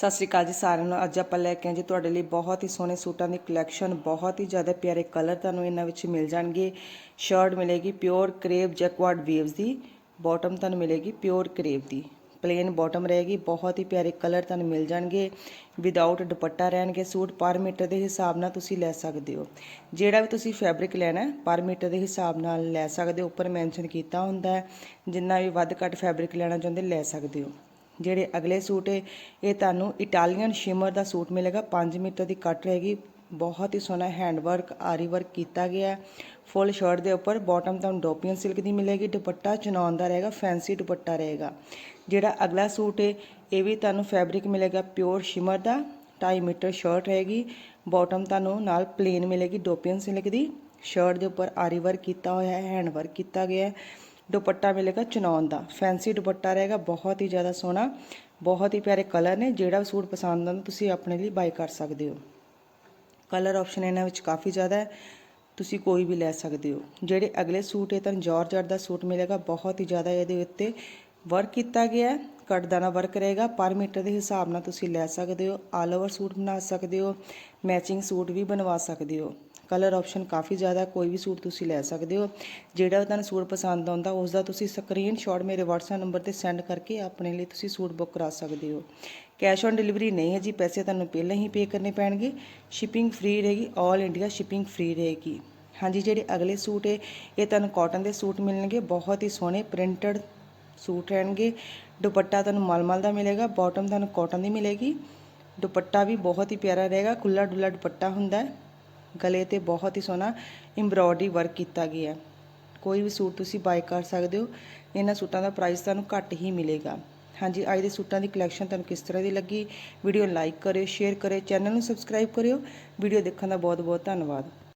ਸਤਿ ਸ਼੍ਰੀ ਅਕਾਲ ਜੀ ਸਾਰਿਆਂ ਨੂੰ। ਅੱਜ ਆਪਾਂ ਲੈ ਕੇ ਆਏ ਜੀ ਤੁਹਾਡੇ ਲਈ ਬਹੁਤ ਹੀ ਸੋਹਣੇ ਸੂਟਾਂ ਦੀ ਕਲੈਕਸ਼ਨ ਬਹੁਤ ਹੀ ਜ਼ਿਆਦਾ ਪਿਆਰੇ ਕਲਰ ਤੁਹਾਨੂੰ ਇਹਨਾਂ ਵਿੱਚ ਮਿਲ ਜਾਣਗੇ। ਸ਼ਰਟ ਮਿਲੇਗੀ ਪਿਓਰ ਕਰੇਪ ਜੈਕਵਾਰਡ ਵੇਵਸ ਦੀ। ਬਾਟਮ ਤੁਹਾਨੂੰ ਮਿਲੇਗੀ ਪਿਓਰ ਕਰੇਪ ਦੀ। ਪਲੇਨ ਬਾਟਮ ਰਹੇਗੀ, ਬਹੁਤ ਹੀ ਪਿਆਰੇ ਕਲਰ ਤੁਹਾਨੂੰ ਮਿਲ ਜਾਣਗੇ। ਵਿਦਆਊਟ ਦੁਪੱਟਾ ਰਹਿਣਗੇ ਸੂਟ, ਪਰ ਮੀਟਰ ਦੇ ਹਿਸਾਬ ਨਾਲ ਤੁਸੀਂ ਲੈ ਸਕਦੇ ਹੋ। ਜਿਹੜਾ ਵੀ ਤੁਸੀਂ ਫੈਬਰਿਕ ਲੈਣਾ ਪਰ ਮੀਟਰ ਦੇ ਹਿਸਾਬ ਨਾਲ ਲੈ ਸਕਦੇ ਹੋ। ਉੱਪਰ ਮੈਂਸ਼ਨ ਕੀਤਾ ਹੁੰਦਾ ਹੈ, ਜਿੰਨਾ ਵੀ ਵੱਧ ਘੱਟ ਫੈਬਰਿਕ ਲੈਣਾ ਚਾਹੁੰਦੇ ਲੈ ਸਕਦੇ ਹੋ। ਜਿਹੜੇ ਅਗਲੇ ਸੂਟ ਹੈ, ਇਹ ਤੁਹਾਨੂੰ ਇਟਾਲੀਅਨ ਸ਼ਿਮਰ ਦਾ ਸੂਟ ਮਿਲੇਗਾ। 5 ਮੀਟਰ ਦੀ ਕੱਟ ਰਹੇਗੀ। ਬਹੁਤ ਹੀ ਸੋਹਣਾ ਹੈਂਡ ਵਰਕ ਆਰੀ ਵਰਕ ਕੀਤਾ ਗਿਆ ਫੁੱਲ ਸ਼ਰਟ ਦੇ ਉੱਪਰ ਬਾਟਮ ਤੁਹਾਨੂੰ ਡੋਪੀਅਨ ਸਿਲਕ ਦੀ ਮਿਲੇਗੀ। ਦੁਪੱਟਾ ਚਨੌਨ ਦਾ ਰਹੇਗਾ ਫੈਂਸੀ ਦੁਪੱਟਾ ਰਹੇਗਾ। ਜਿਹੜਾ ਅਗਲਾ ਸੂਟ ਹੈ, ਇਹ ਵੀ ਤੁਹਾਨੂੰ ਫੈਬਰਿਕ ਮਿਲੇਗਾ ਪਿਓਰ ਸ਼ਿਮਰ ਦਾ। 2.5 ਮੀਟਰ ਸ਼ਰਟ ਰਹੇਗੀ। ਬਾਟਮ ਤੁਹਾਨੂੰ ਨਾਲ ਪਲੇਨ ਮਿਲੇਗੀ ਡੋਪੀਅਨ ਸਿਲਕ ਦੀ। ਸ਼ਰਟ ਦੇ ਉੱਪਰ ਆਰੀ ਵਰਕ ਕੀਤਾ ਹੋਇਆ ਹੈ ਹੈਂਡ ਵਰਕ ਕੀਤਾ ਗਿਆ ਹੈ। ਦੁਪੱਟਾ ਮਿਲੇਗਾ ਚਨੌਨ ਦਾ। ਫੈਂਸੀ ਦੁਪੱਟਾ ਰਹੇਗਾ, ਬਹੁਤ ਹੀ ਜ਼ਿਆਦਾ ਸੋਹਣਾ, ਬਹੁਤ ਹੀ ਪਿਆਰੇ ਕਲਰ ਨੇ, ਜਿਹੜਾ ਸੂਟ ਪਸੰਦ ਆਉਂਦਾ, ਤੁਸੀਂ ਆਪਣੇ ਲਈ ਬਾਈ ਕਰ ਸਕਦੇ ਹੋ। ਕਲਰ ਆਪਸ਼ਨ ਇਹਨਾਂ ਵਿੱਚ ਕਾਫੀ ਜ਼ਿਆਦਾ ਹੈ, ਤੁਸੀਂ ਕੋਈ ਵੀ ਲੈ ਸਕਦੇ ਹੋ। ਜਿਹੜੇ ਅਗਲੇ ਸੂਟ ਹੈ ਤੁਹਾਨੂੰ ਜਾਰਜਟ ਦਾ ਸੂਟ ਮਿਲੇਗਾ, ਬਹੁਤ ਹੀ ਜ਼ਿਆਦਾ ਇਹਦੇ ਉੱਤੇ ਵਰਕ ਕੀਤਾ ਗਿਆ ਹੈ ਕਟਦਾਨਾ ਵਰਕ ਰਹੇਗਾ, ਪਰ ਮੀਟਰ ਦੇ ਹਿਸਾਬ ਨਾਲ ਤੁਸੀਂ ਲੈ ਸਕਦੇ ਹੋ ਆਲ ਓਵਰ ਸੂਟ ਬਣਾ ਸਕਦੇ ਹੋ ਮੈਚਿੰਗ ਸੂਟ ਵੀ ਬਣਵਾ ਸਕਦੇ ਹੋ। ਕਲਰ ਆਪਸ਼ਨ ਕਾਫੀ ਜ਼ਿਆਦਾ, ਕੋਈ ਵੀ ਸੂਟ ਤੁਸੀਂ ਲੈ ਸਕਦੇ ਹੋ। ਜਿਹੜਾ ਤੁਹਾਨੂੰ ਸੂਟ ਪਸੰਦ ਆਉਂਦਾ ਉਸ ਦਾ ਤੁਸੀਂ ਸਕਰੀਨਸ਼ਾਟ ਮੇਰੇ WhatsApp ਨੰਬਰ ਤੇ ਸੈਂਡ ਕਰਕੇ ਆਪਣੇ ਲਈ ਤੁਸੀਂ ਸੂਟ ਬੁੱਕ ਕਰਾ ਸਕਦੇ ਹੋ। ਕੈਸ਼ ਔਨ ਡਿਲੀਵਰੀ ਨਹੀਂ ਹੈ ਜੀ, ਪੈਸੇ ਤੁਹਾਨੂੰ ਪਹਿਲਾਂ ਹੀ ਪੇ ਕਰਨੇ ਪੈਣਗੇ। ਸ਼ਿਪਿੰਗ ਫ੍ਰੀ ਰਹੇਗੀ 올 ਇੰਡੀਆ ਸ਼ਿਪਿੰਗ ਫ੍ਰੀ ਰਹੇਗੀ। ਹਾਂਜੀ, ਜਿਹੜੇ ਅਗਲੇ ਸੂਟ ਹੈ, ਇਹ ਤੁਹਾਨੂੰ ਕਾਟਨ ਦੇ ਸੂਟ ਮਿਲਣਗੇ, ਬਹੁਤ ਹੀ ਸੋਹਣੇ ਪ੍ਰਿੰਟਡ ਸੂਟ ਰਹਿਣਗੇ। ਦੁਪੱਟਾ ਤੁਹਾਨੂੰ ਮਲਮਲ ਦਾ ਮਿਲੇਗਾ ਬਾਟਮ ਤੁਹਾਨੂੰ ਕਾਟਨ ਦੀ ਮਿਲੇਗੀ। ਦੁਪੱਟਾ ਵੀ ਬਹੁਤ ਹੀ ਪਿਆਰਾ ਰਹੇਗਾ ਖੁੱਲਾ ਡੁੱਲਾ ਦੁਪੱਟਾ ਹੁੰਦਾ ਹੈ। ਗਲੇ ਤੇ ਬਹੁਤ ਹੀ ਸੋਹਣਾ ਐਮਬ੍ਰੋਇਡਰੀ ਵਰਕ ਕੀਤਾ ਗਿਆ। ਕੋਈ ਵੀ ਸੂਟ ਤੁਸੀਂ ਬਾਈ ਕਰ ਸਕਦੇ ਹੋ। ਇਹਨਾਂ ਸੂਟਾਂ ਦਾ ਪ੍ਰਾਈਸ ਤੁਹਾਨੂੰ ਘੱਟ ਹੀ ਮਿਲੇਗਾ। ਹਾਂਜੀ, ਅੱਜ ਦੇ ਸੂਟਾਂ ਦੀ ਕਲੈਕਸ਼ਨ ਤੁਹਾਨੂੰ ਕਿਸ ਤਰ੍ਹਾਂ ਦੀ ਲੱਗੀ? ਵੀਡੀਓ ਲਾਈਕ ਕਰਿਓ ਸ਼ੇਅਰ ਕਰਿਓ ਚੈਨਲ ਨੂੰ ਸਬਸਕ੍ਰਾਈਬ ਕਰਿਓ। ਵੀਡੀਓ ਦੇਖਣ ਦਾ ਬਹੁਤ ਬਹੁਤ ਧੰਨਵਾਦ।